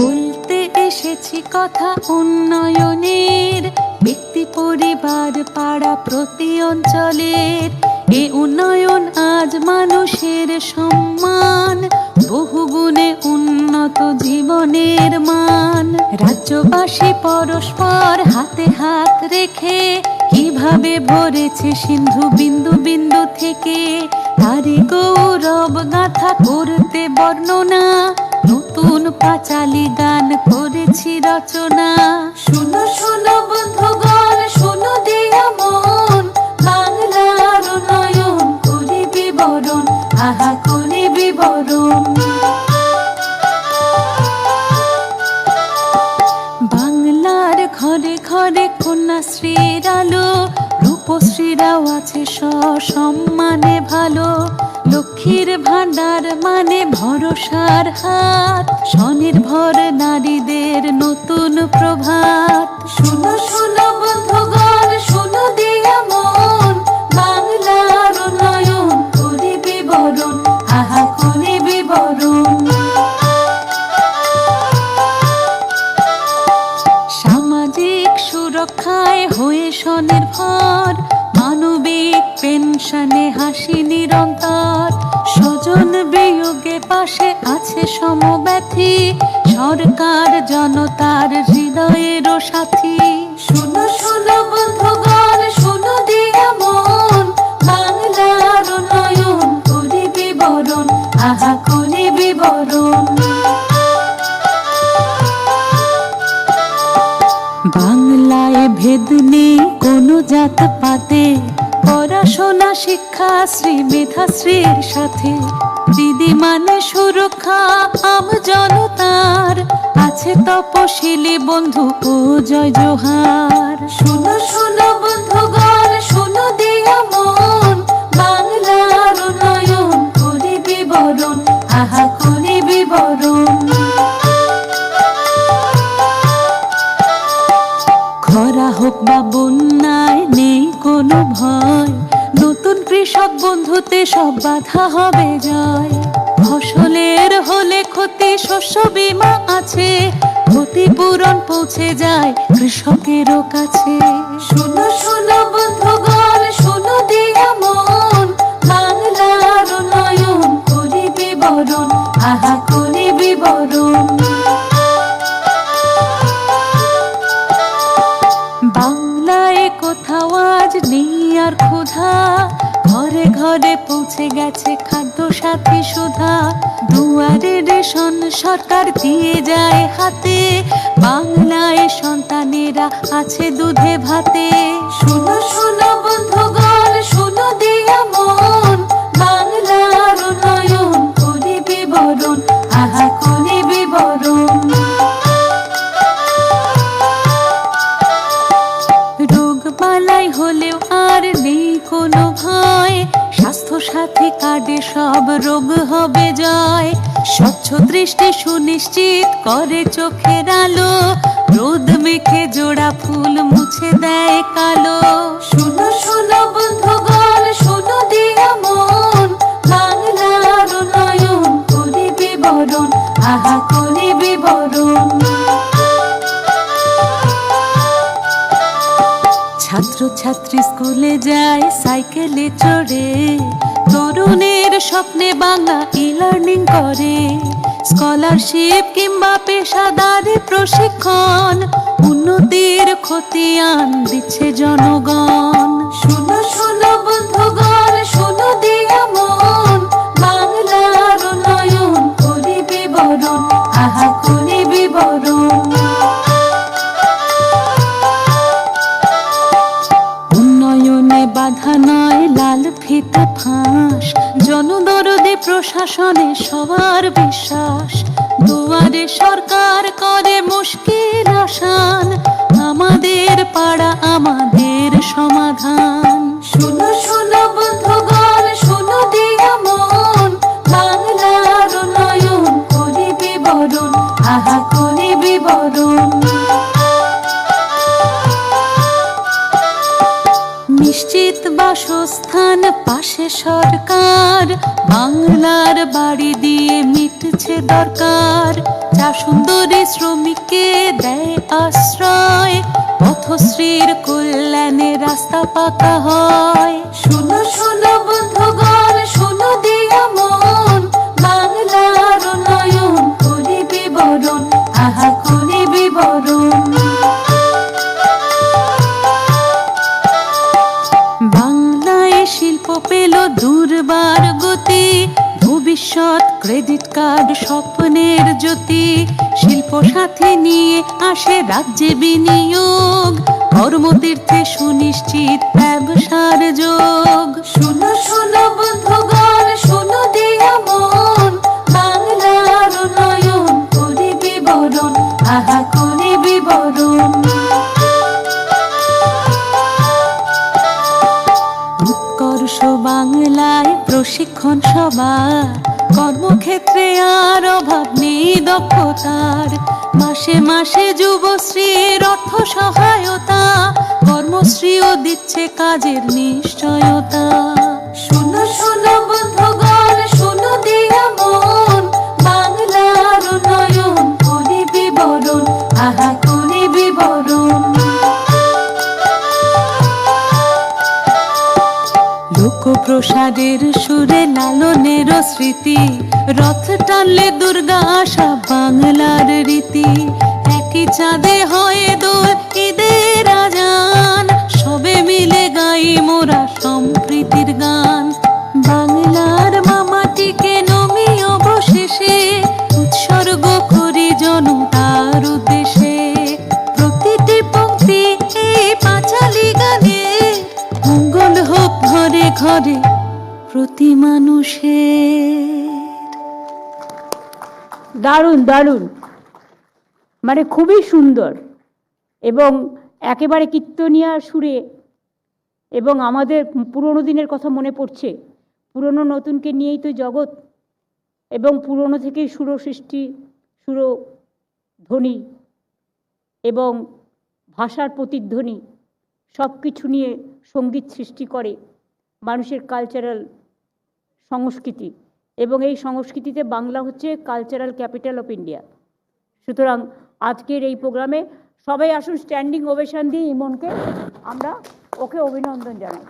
বলতে এসেছি কথা উন্নয়নের, ব্যক্তি, পরিবার, পাড়া, প্রতি অঞ্চলের। এ উন্নয়ন আজ মানুষের সম্মান বহুগুণে উন্নত জীবনের মান। রাজ্যবাসী পরস্পর হাতে হাত রেখে কীভাবে ভরেছে সিন্ধু বিন্দু বিন্দু থেকে? তারি গৌরব গাথা করতে বর্ণনা, নতুন পাঁচালি গান করেছি রচনা। শুনো শুনো বন্ধুগণ শুনো দিয়া মন। বাংলার নয়ন করি বিবরণ আহা করি বিবরণ বাংলার ঘরে ঘরে কন্যাশ্রীর আলো রূপশ্রীরাও আছে সসম্মানে ভালো। লক্ষ্মীর ভান্ডার মানে ভরসার হাত। স্বনির্ভর নারীদের নতুন প্রভাত। শুনো শুনো বন্ধুগণ, শুনো দিয়া মন। বাংলার নয়ন করি বিবরণ আহা করি বিবরণ সামাজিক সুরক্ষায় হয়ে স্বনির্ভর, মানবিক পেনশনে হাসি নিরন্তর। স্বজন পাশে আছে সমব্যথী। সরকার জনতার হৃদয়ের সাথী। শুনো শুনো বন্ধুগণ শুনো দিয়া মন। বাংলার নয়ন করি বিবরণ আহা করি বিবরণ বাংলায় ভেদ নেই কোনো জাত পাতে। পড়াশোনা শিক্ষা শ্রী মেধাশ্রীর সাথে। দিদি মানে সুরক্ষা আম জনতার। আছে তপশিলি বন্ধু ও জয় জোহার। শুনো শুনো বন্ধুগণ শুনো দিয়া মন। বাংলার নয়ন করি বিবরণ আহা করি বিবরণ খরা হোক বা বন্যায় নেই কোনো ভয়। নতুন কৃষক বন্ধুতে সব বাধা হবে জয়। ফসলের হলে ক্ষতি, শস্য বিমা আছে। ক্ষতিপূরণ পৌঁছে যায় কৃষকেরও কাছে। শুনো শুনো বন্ধুগণ, শুনো দিয়া মন। বাংলার উন্নয়ন করি বিবরণ আহা পৌঁছে গেছে খাদ্য সাথী সুধা। দুয়ারে রেশন সরকার দিয়ে যায় হাতে। বাংলায় সন্তানেরা আছে দুধে ভাতে। শুনো শুনো বন্ধুগণ, শুনো দিয়া মন সাথী কার্ডে সব রোগ হবে জয়। স্বচ্ছ দৃষ্টি সুনিশ্চিত করে চোখের আলো। রোদ মেখে জোড়া ফুল মুছে দেয় কালো। শুনো শুনো বন্ধুগণ, শুনো দিয়া মন। বাংলার নয়ন করি বিবরণ আহা করি বিবরণ ছাত্র ছাত্রী স্কুলে যায়, সাইকেলে চড়ে। তরুণের স্বপ্নে বাংলা ই লার্নিং করে। স্কলারশিপ কিংবা পেশাদারি প্রশিক্ষণ উন্নতির খতিয়ান দিচ্ছে জনগণ। নয় লাল ফিতা ফাঁস, জনদরদে প্রশাসনে সবার বিশ্বাস। দুয়ারে সরকার করে মুশকিল আসান, আমাদের পাড়া আমাদের সমাধান। নিশ্চিত বাসস্থান, পাশে সরকার। বাংলার বাড়ি দিয়ে মিটছে দরকার। যা সুন্দরী শ্রমিককে দেয় আশ্রয়, পথশ্রীর কল্যাণে রাস্তা পাকা হয়। শুনো শুনো, বন্ধুগণ দুর্বার গতি, ভবিষ্যৎ ক্রেডিট কার্ড স্বপ্নের জ্যোতি, শিল্প সাথে নিয়ে আসে রাজ্যে বিনিয়োগ, কর্মতীর্থে সুনিশ্চিত ব্যবসার যোগ। শুনো শুনো বন্ধুগণ, শুনো দিয়া প্রশিক্ষণ সবার, কর্মক্ষেত্রে আর অভাব নেই দক্ষতার। মাসে মাসে যুবশ্রীর অর্থ সহায়তা, কর্মশ্রীও দিচ্ছে কাজের নিশ্চয়তা। লোকপ্রসাদের সুরে লালনের স্মৃতি। রথ টানলে দুর্গা আসা বাংলার রীতি। একই চাঁদে হয় দোল, ঈদের ঘরে প্রতি মানুষের। দারুণ দারুণ। মানে খুবই সুন্দর। এবং একেবারে কীর্তনিয়া সুরে। এবং আমাদের পুরনো দিনের কথা মনে পড়ছে। পুরনো নতুনকে নিয়েই তো জগৎ। এবং পুরনো থেকেই সুর সৃষ্টি সুর ধ্বনি এবং ভাষার প্রতিধ্বনি। সব কিছু নিয়ে সংগীত সৃষ্টি করে। মানুষের কালচারাল সংস্কৃতি এবং এই সংস্কৃতিতে বাংলা হচ্ছে কালচারাল ক্যাপিটাল অফ ইন্ডিয়া সুতরাং আজকের এই প্রোগ্রামে সবাই আসুন স্ট্যান্ডিং ওভেশন দিয়ে ইমনকে আমরা ওকে অভিনন্দন জানাই।